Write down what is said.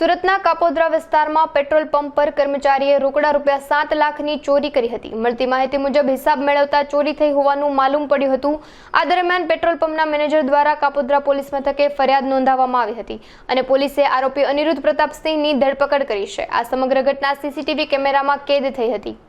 સુરતના કાપોદ્રા વિસ્તારમાં petrol pump પર કર્મચારીએ રોકડા રૂપિયા સાત લાખની ચોરી કરી હતી. મળતી માહિતી મુજબ હિસાબ મેળવતા ચોરી થઈ હોવાનું માલુમ પડ્યું હતું. આ દરમિયાન પેટ્રોલ પંપના મેનેજર દ્વારા કાપોદ્રા પોલીસ મથકે ફરિયાદ નોંધાવવામાં આવી હતી અને પોલીસે આરોપી અનિરુદ્ધ પ્રતાપસિંહની ધરપકડ કરી છે. આ સમગ્ર ઘટના સીસીટીવી કેમેરામાં કેદ થઈ હતી.